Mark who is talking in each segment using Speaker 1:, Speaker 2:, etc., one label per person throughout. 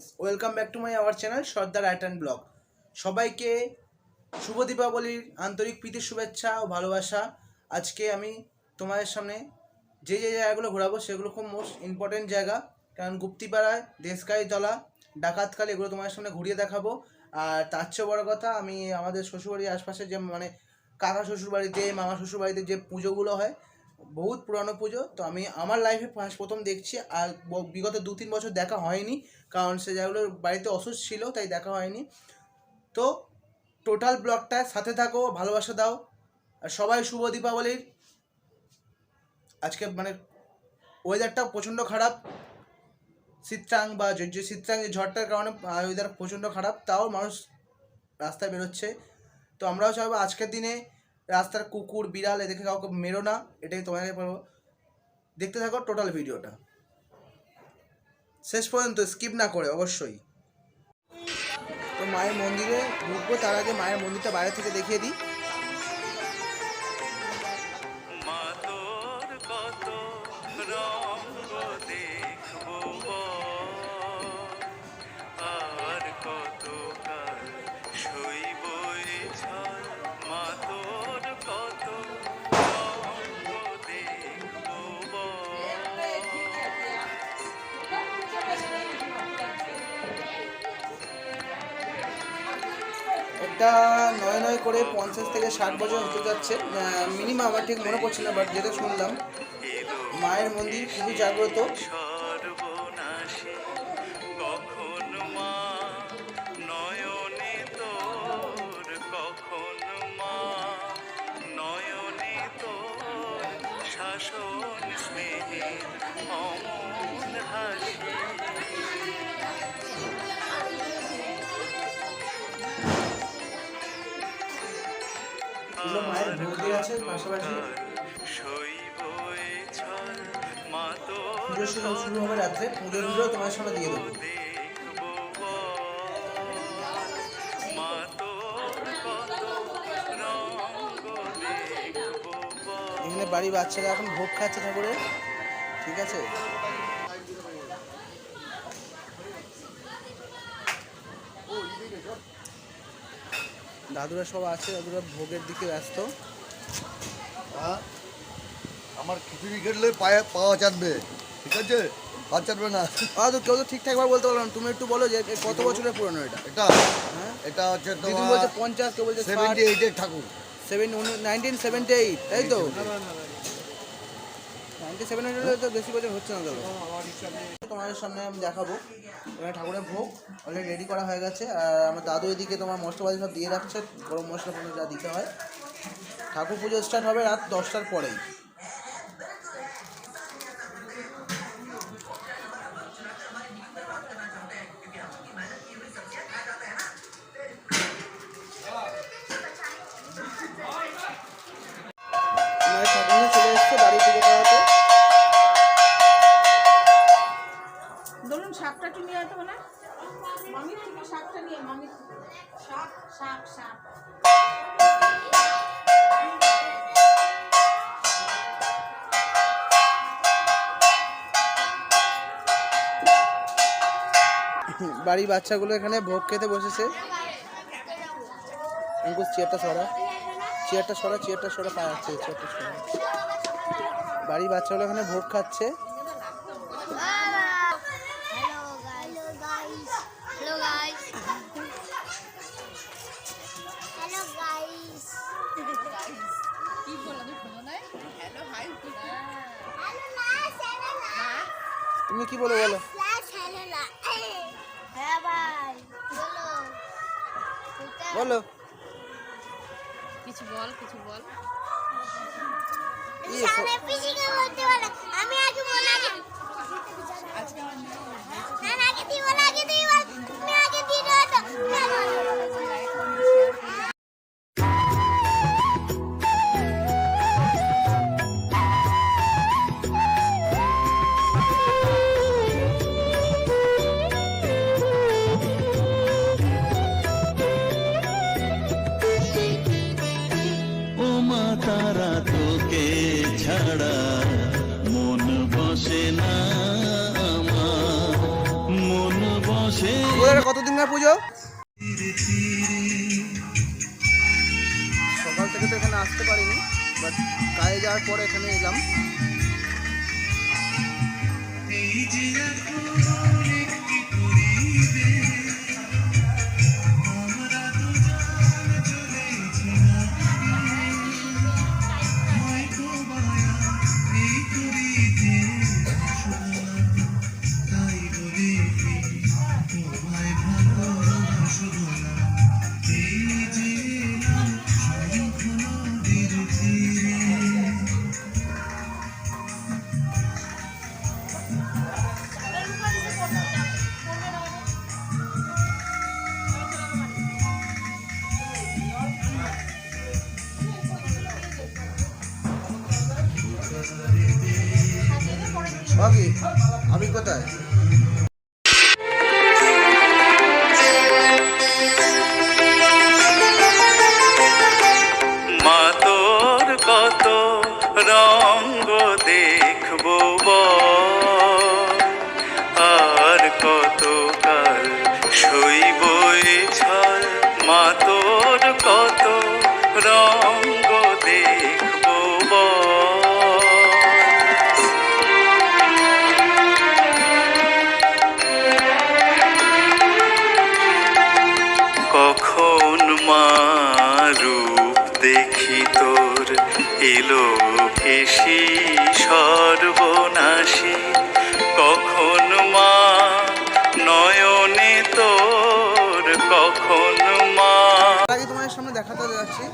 Speaker 1: Friends welcome back to my our channel Sardar art and blog. সবাইকে শুভ দীপাবলির আন্তরিক প্রীতির শুভেচ্ছা ও ভালোবাসা। আজকে আমি তোমাদের সামনে যে যে জায়গাগুলো ঘোরাবো সেগুলো খুব মোস্ট ইম্পর্টেন্ট জায়গা, কারণ গুপ্তিপাড়ায় দেশকাই তলা ডাকাতকাল এগুলো তোমাদের সামনে ঘুরিয়ে দেখাবো। আর তার চেয়েও বড় কথা, আমি আমাদের শ্বশুরবাড়ির আশপাশে যে মানে কাকা শ্বশুরবাড়িতে, মামা শ্বশুরবাড়িতে যে পুজোগুলো হয় বহুত পুরানো পুজো, তো আমি আমার লাইফে ফার্স্ট প্রথম দেখছি, আর বিগত দু তিন বছর দেখা হয়নি, কারণ সে জায়গাগুলোর বাড়িতে অসুস্থ ছিল, তাই দেখা হয়নি। তো টোটাল ব্লগটা সাথে থাকো, ভালোবাসা দাও, আর সবাই শুভ দীপাবলির। আজকে মানে ওয়েদারটা প্রচণ্ড খারাপ। শীতটাং বা যে শীতটাং, যে ঝড়টার কারণে ওয়েদার প্রচণ্ড খারাপ, তাও মানুষ রাস্তায় বেরোচ্ছে। তো আমরাও চাইব আজকের দিনে রাস্তার কুকুর, বিড়াল এদেরকে কাউকে মেরো না, এটাই তোমাকে বলব। দেখতে থাকো টোটাল ভিডিওটা। শেষ পর্যন্ত স্কিপ না করে, অবশ্যই। তো মায়ের মন্দিরে ঢুকবো, তার আগে মায়ের মন্দিরটা বাইরে থেকে দেখিয়ে দিই। থেকে ষাট বছর হতে যাচ্ছে। মিনিমাম আমার ঠিক মনে পড়ছে না বাট যেটা শুনলাম, মায়ের মন্দির খুবই জাগ্রত। পাশাপাশি তোমার দিয়ে দেবো। এখানে বাড়ির বাচ্চারা এখন ভোগ খাচ্ছে ঠাকুরের ঠিক আছে? দাদুরা সব আছে, দাদুরা ভোগের দিকে ব্যস্ত।
Speaker 2: হ্যাঁ? আমার খিচুড়ি খেলে পায়ে পাওয়া চাটবে। ঠিক আছে? পা চাটবে না।
Speaker 1: আ তো কেউ তো ঠিকঠাক ভাবে বলতে পারলাম তুমি একটু বলো যে কত বছরের পুরনো এটা?
Speaker 2: এটা
Speaker 1: হ্যাঁ?
Speaker 2: এটা হচ্ছে
Speaker 1: দিদি
Speaker 2: তোমার
Speaker 1: বলছে পঞ্চাশ কেউ বলছে
Speaker 2: সেভেন্টি এইটের ঠাকুর।
Speaker 1: সেভেন নাইনটিন সেভেন্টি এইট তাই তো? নাইনটি সেভেন তো বেশি বছর হচ্ছে না তবে তোমাদের সামনে আমি দেখাবো। এখানে ঠাকুরের ভোগ অলরেডি রেডি করা হয়ে গেছে। আর আমার দাদু এদিকে তোমার মশলাপাতি সব দিয়ে রাখছে। গরম মশলা যা দিতে হয়। ঠাকুর পুজো স্টার্ট হবে রাত দশটার পরেই। বাড়ির বাচ্চাগুলো এখানে ভোগ খেতে বসেছে অঙ্কুশ, চেয়ারটা সরা চেয়ারটা সরা চেয়ারটা সরা পাওয়া যাচ্ছে চেয়ারটা সরা বাড়ির বাচ্চাগুলো এখানে ভোগ খাচ্ছে
Speaker 3: তুমি
Speaker 4: guys. Hello guys.
Speaker 1: বলো
Speaker 4: পরে
Speaker 1: এখানে এলাম।
Speaker 5: কেশি সর্বনাশী। কখন মা নয়নে তোর কখন মা
Speaker 1: তার আগে তোমার সামনে দেখাতে যাচ্ছি।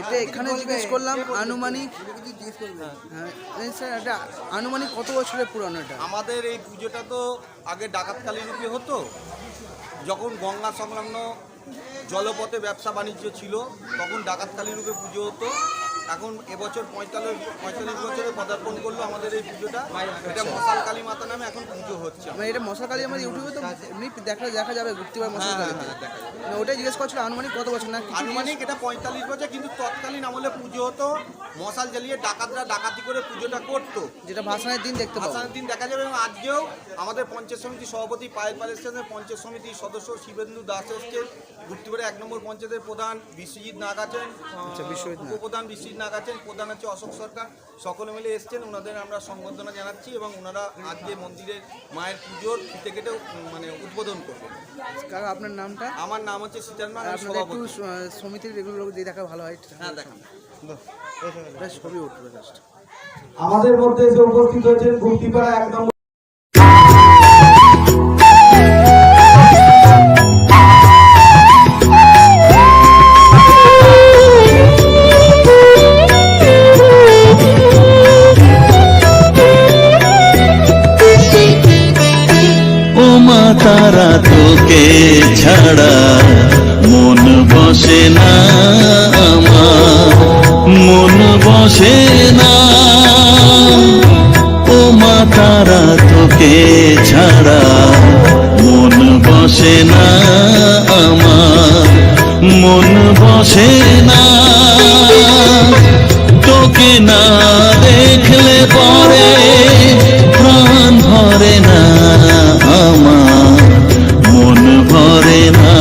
Speaker 1: এটা এখানে জিজ্ঞেস করলাম আনুমানিক হ্যাঁ স্যার এটা আনুমানিক কত বছরের পুরানো এটা?
Speaker 6: আমাদের এই পুজোটা তো আগে ডাকাতকালী রূপে হতো। যখন গঙ্গা সংলগ্ন জলপথে ব্যবসা বাণিজ্য ছিল তখন ডাকাতকালী রূপে পুজো হতো। এখন এবছর পঁয়তাল্লিশ পঁয়তাল্লিশ বছরে পদার্পণ করল আমাদের এই পুজোটা। এটা মশাল কালী মাতা নামে এখন পুজো হচ্ছে।
Speaker 1: মানে এটা মশাল কালী আমার ইউটিউবে তো এমনি দেখা দেখা যাবে ঘুরতে পারে মশা
Speaker 6: হ্যাঁ,
Speaker 1: কালী
Speaker 6: দেখা যাবে।
Speaker 1: ওটাই জিজ্ঞেস করছিল আনুমানিক কত বছর? না
Speaker 6: আনুমানিক এটা পঁয়তাল্লিশ বছর কিন্তু তৎকালীন আমলে পুজো হতো মশাল জ্বালিয়ে ডাকাতরা ডাকাতি করে পুজোটা করতো।
Speaker 1: যেটা ভাসানের দিন দেখতে
Speaker 6: ভাসানের দিন দেখা যাবে এবং আজকেও আমাদের পঞ্চায়েত সমিতির সভাপতি পায়েল পাল এসেছেন পঞ্চায়েত সমিতির সদস্য শিবেন্দু দাস এসছেন। ঘুরতিপাড়ে এক নম্বর পঞ্চায়েতের প্রধান বিশ্বজিৎ নাগ আছেন
Speaker 1: আচ্ছা।
Speaker 6: উপপ্রধান বিশ্বজিৎ নাগ আছেন প্রধান হচ্ছে অশোক সরকার। সকলে মিলে এসছেন ওনাদের আমরা সংবর্ধনা জানাচ্ছি এবং ওনারা আজকে মন্দিরের মায়ের পুজোর ফিতে কেটে মানে উদ্বোধন করবেন।
Speaker 1: কারণ আপনার নামটা?
Speaker 6: আমার নাম হচ্ছে সীতারাম
Speaker 1: আপনাদের একটু সমিতির এগুলো দিয়ে দেখা ভালো হয়
Speaker 6: হ্যাঁ দেখান।
Speaker 1: ছবি উঠবে
Speaker 7: আমাদের মধ্যে এসে উপস্থিত হয়েছেন গুপ্তিপাড়া এক নম্বর
Speaker 5: বসে না। তোকে না দেখলে পরে প্রাণ ভরে না আমার, মন ভরে না।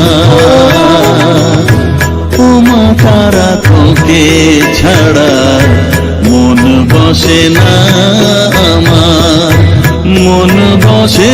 Speaker 5: তোমা তারা তোকে ছাড়া মন বসে না আমার, মন বসে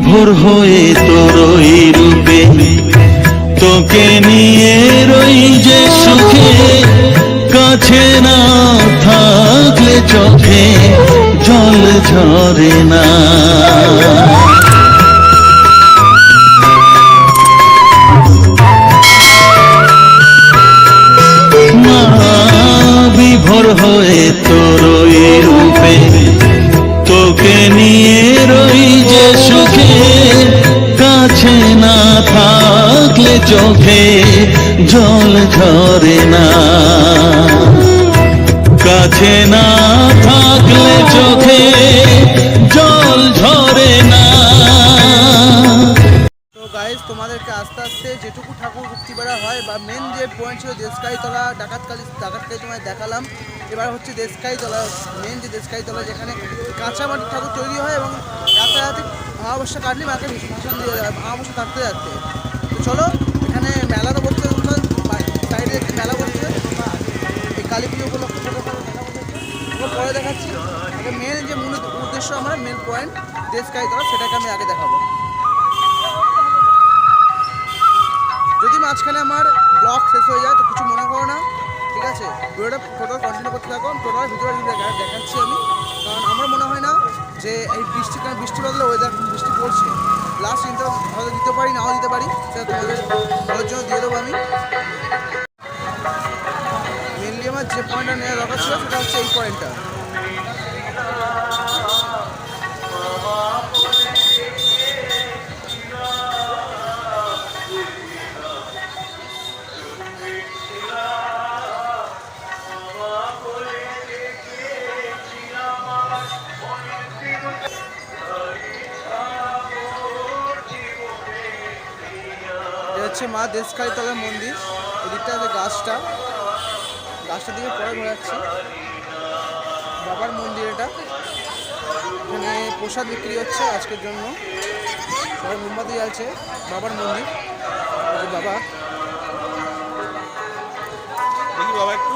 Speaker 5: বিভোর হয়ে তোর ওই রূপে। তোকে নিয়ে রই যে সুখে, কাছে না থাকলে চোখে জল ঝরে না। চোখে জল ঝরে না। কাছে না থাকলে চোখে জল ঝরে না।
Speaker 1: তো গাইজ তোমাদেরকে আস্তে আস্তে যেটুকু ঠাকুর মুক্তিপাড়া হয়, বা মেন যে পয়েন্ট ছিল দেশকাইতলা, ডাকাতকালী ডাকাতকালী তোমায় দেখালাম। এবার হচ্ছে দেশকাইতলা মেন যে দেশকাইতলা, যেখানে কাঁচা মাটির ঠাকুর তৈরি হয় এবং রাতারাতি অমাবস্যা কাটলে মাকে ভাষণ দিয়ে দেয় অমাবস্যা কাটতে যাচ্ছে। চলো এখানে মেলা তো বসছে সাইডে একটি মেলা বসছে এই কালী পুজো উপলক্ষে ছোটো করে মেলা বসেছে ওগুলো পরে দেখাচ্ছি। আগে মেন যে মূল উদ্দেশ্য আমার মেন পয়েন্ট দেশকাইতলা সেটাকে আমি আগে দেখাবো। যদি মাঝখানে আমার ব্লগ শেষ হয়ে যায়, তো কিছু মনে করো না, ঠিক আছে? ভিডিওটা টোটাল কন্টিনিউ করতে থাকো টোটাল ভিডিওটা দেখাচ্ছি আমি। কারণ আমার মনে হয় না যে এই বৃষ্টি কারণ বৃষ্টি বদলে ওয়েদার বৃষ্টি পড়ছে। লাস্ট ইন্টার হয়তো দিতে পারি, নাও দিতে পারি, সেটা তোমাদের ভালোর জন্য দিয়ে দেবো আমি। যে পয়েন্টটা নেওয়া দরকার ছিল, সেটা হচ্ছে এই পয়েন্টটা। হচ্ছে মা দেশকালী তলার মন্দির, এদিকটা আছে গাছটা। গাছটার দিকে পরে ঘোরাচ্ছি। বাবার মন্দির এটা। এখানে প্রসাদ বিক্রি হচ্ছে আজকের জন্য। সবাই মোমবাতি আছে বাবার মন্দির। বাবা।
Speaker 6: দেখি বাবা একটু।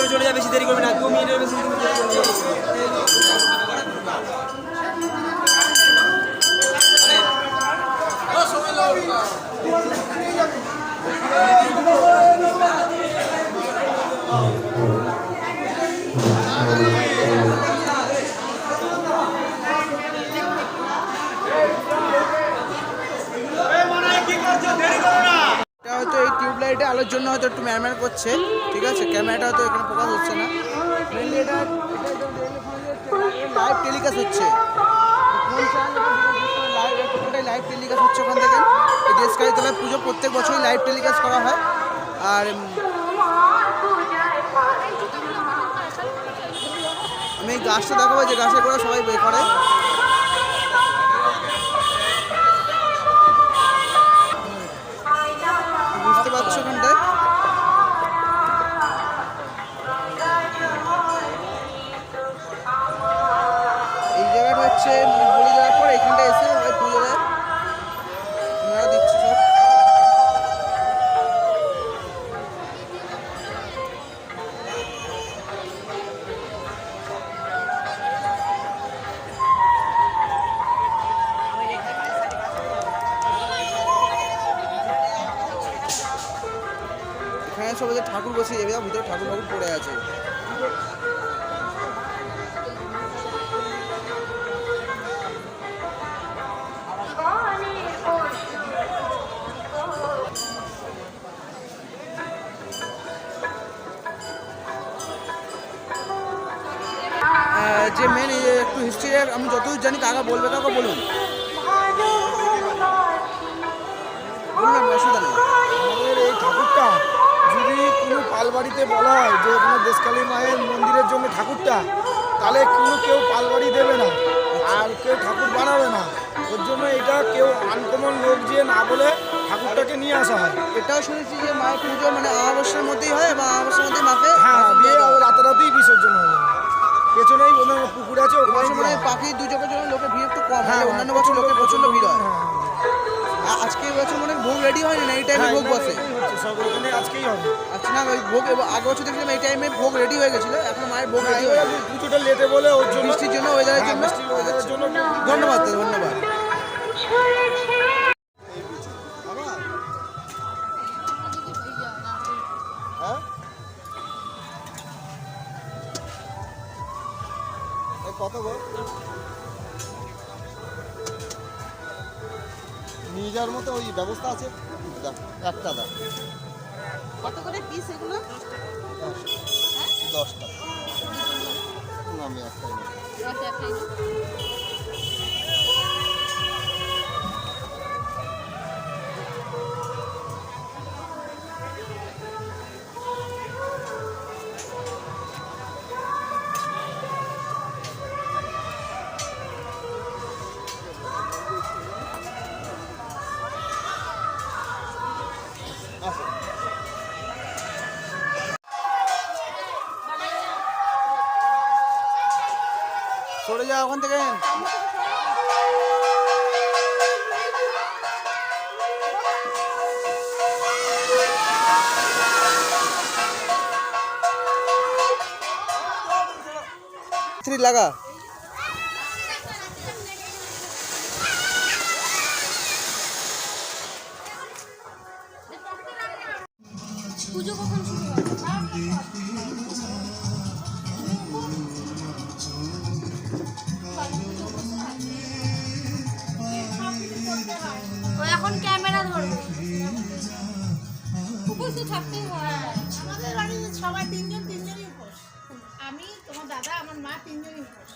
Speaker 8: করে চলে যা, বেশি দেরি করবে না, দু মিনিটের বেশি
Speaker 1: হয়তো এই টিউবলাইটে আলোর জন্য হয়তো একটু ম্যারম্যার করছে। ঠিক আছে ক্যামেরাটা হয়তো এখানে ফোকাস হচ্ছে না। লাইভ টেলিকাস্ট হচ্ছে। লাইভ লাইভ টেলিকাস্ট হচ্ছে ওখান থেকে। এই দেশকালী তলায় পুজো প্রত্যেক বছরই লাইভ টেলিকাস্ট করা হয়। আর আমি এই গাছটা দেখাবো, যে গাছের করে সবাই বই করে। হচ্ছে মানে বলি দেওয়ার পর এখানটা এসে সবাই পুজো দেয়। দিচ্ছে সব। এখানে সব ঠাকুর বসে যাবে ভিতরে ঠাকুর ঠাকুর পড়ে আছে। আমি যতদূর জানি কাকা বলবে কাকা বলুন। বলুন না অসুবিধা নেই।
Speaker 8: আমাদের এই ঠাকুরটা যদি কোনো পালবাড়িতে বলা হয় যে কোনো দেশকালী মায়ের মন্দিরের জন্য ঠাকুরটা তাহলে কোনো কেউ পালবাড়ি দেবে না আর কেউ ঠাকুর বানাবে না। ওর জন্য এটা কেউ আনকমন লোক যে না বলে ঠাকুরটাকে নিয়ে আসা হয়।
Speaker 1: এটাও শুনেছি যে মায়ের পুজো মানে অমাবস্যার মধ্যেই হয় বা অমাবস্যার মধ্যেই মাকে
Speaker 8: হ্যাঁ দিয়ে রাতারাতেই বিসর্জন হয়ে পেছনেই কোনো পুকুর আছে ওখানে
Speaker 1: মানে পাখি দু চোখের জন্য লোকের ভিড় একটু কম হয় অন্যান্য বছর লোকের প্রচণ্ড ভিড় হয়। আ- আজকে বছর মনে হয় ভোগ রেডি হয়নি না এই টাইমে ভোগ বসে।
Speaker 8: সব ওখানে আজকেই হবে।
Speaker 1: আচ্ছা না ওই ভোগ আগের বছর দেখছিলাম এই টাইমে ভোগ রেডি হয়ে গেছিল এখন মায়ের ভোগ রেডি হয়ে গেছে।
Speaker 8: পুজোটা লেটে বলে ওর জন্য।
Speaker 1: বৃষ্টির জন্য ওয়েদারের
Speaker 8: হ্যাঁ,
Speaker 1: জন্য। ধন্যবাদ। ধন্যবাদ।
Speaker 2: ব্যবস্থা আছে? একটা দাও।
Speaker 4: থাকতেই হয়
Speaker 3: আমাদের বাড়ির সবাই তিনজন তিনজনই উপোস। আমি তোমার দাদা আমার মা তিনজনই উপোস।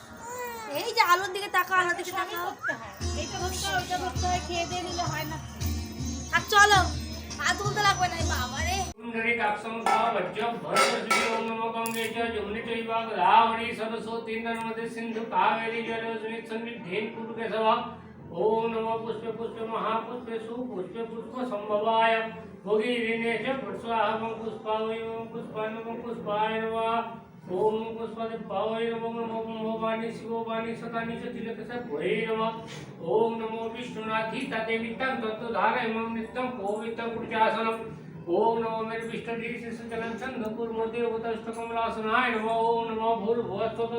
Speaker 4: এই যে আলোর দিকে তাকা আলোর দিকে তাকা
Speaker 3: করতে হয়। এইটা হয় ওইটা হয় খেয়ে দিয়ে নিলে হয় না।
Speaker 4: আর চলো। পা তুলতে লাগবে না বাবা রে
Speaker 9: पुण्डरीकाक्षं स्वावज्यं भरतर्षियो नमो गङ्गे च जमुने चैवागदावणी सरस्वती नर्मदे सिन्धु कावेरी जलस्मिन् सन्निधेन कुरु केशव ॐ नमो पुष्पे पुष्पे महापुष्पे सुपुष्पे पुष्प संभवाय भोगीरिणे च स्वाहा पुष्पावय पुष्पाय नमः पुष्पाय नमः ओम पुष्पादे पावय नमो नमो मोबानी शिवोबानी सतानी च तिलक से भोये ओम नमो विष्णुनाथी तदेवितं तत्त्वधारय मम नित्यं कोवितं कुटासनम ओम नमो मेरे विष्णु जी से कमलासनाय ओम नमो भूल भवत्सत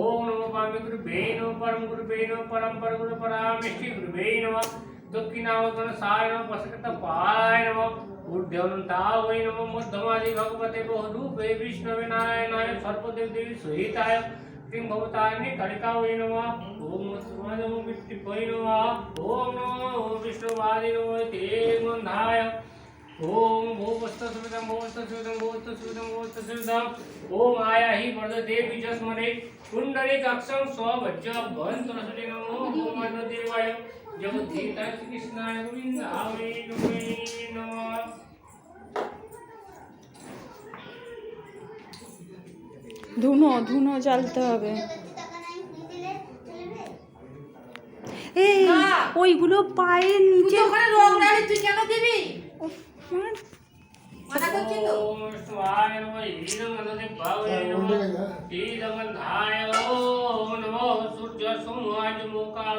Speaker 9: ओम नमो परम गुरुभे नमः परम पर गुरु परामिष्टि साय नमः पाय नमः। ऊर्ध्वनन्तावै नमः मध्यमादि भगवते बहुरूपे विष्णवे नारायणाय सर्वदेव देवी सहिताय। किं भवतानि कलिका वै नमः ॐ विष्णुपै नमः। ॐ नमो विष्णुवादि नमः ते गन्धाय ॐ भूवस्तसुविदं भूवस्तसुविदं भूवस्तसुविदं भूवस्तसुविदं ॐ आया हि वर्धते विजस्मरे। पुण्डरीकाक्षं स्वभज्य भवन्तरसुते नमो
Speaker 10: ধুনো ধুনো জ্বালতে হবে। এই ওইগুলো পায়ের নিচে
Speaker 3: ওখানে রং তুই কেন দিবি? সূর্য মোকাল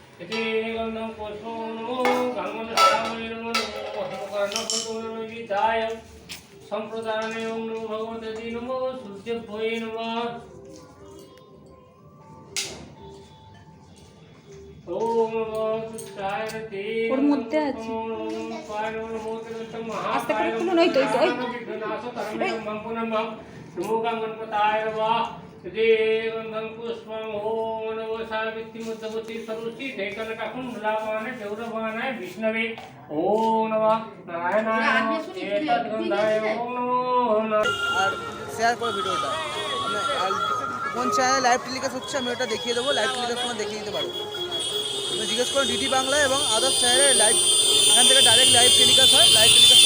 Speaker 9: সম্প্রদানে ওম নমো ভগবতে নমো নমঃ ওম নমো কৃষ্ণায়
Speaker 10: ওর মধ্যে আছে। আস্তে করে খুলুন, ওই তো, ওই তো, ওই
Speaker 9: নমঃ নমো সাবিত্রী মধ্যবতী সরস্বতী শৈকনকা কুণ্ডলাবানে গৌরবানায় বিষ্ণবে ওম নমঃ নারায়ণায় নমঃ এতদ্গন্ধায় ওম নমো
Speaker 11: আর শেয়ার করো ভিডিওটা। কোন চ্যানেলে লাইভ টেলিকাস্ট হচ্ছে, আমি ওটা দেখিয়ে দেবো লাইভ টেলিকাস্ট তোমার দেখিয়ে দিতে পারো। তুমি জিজ্ঞেস করো ডিডি বাংলা এবং আদার্স চ্যানেলে লাইভ এখান থেকে ডাইরেক্ট লাইভ টেলিকাস্ট হয় লাইভ টেলিকাস্ট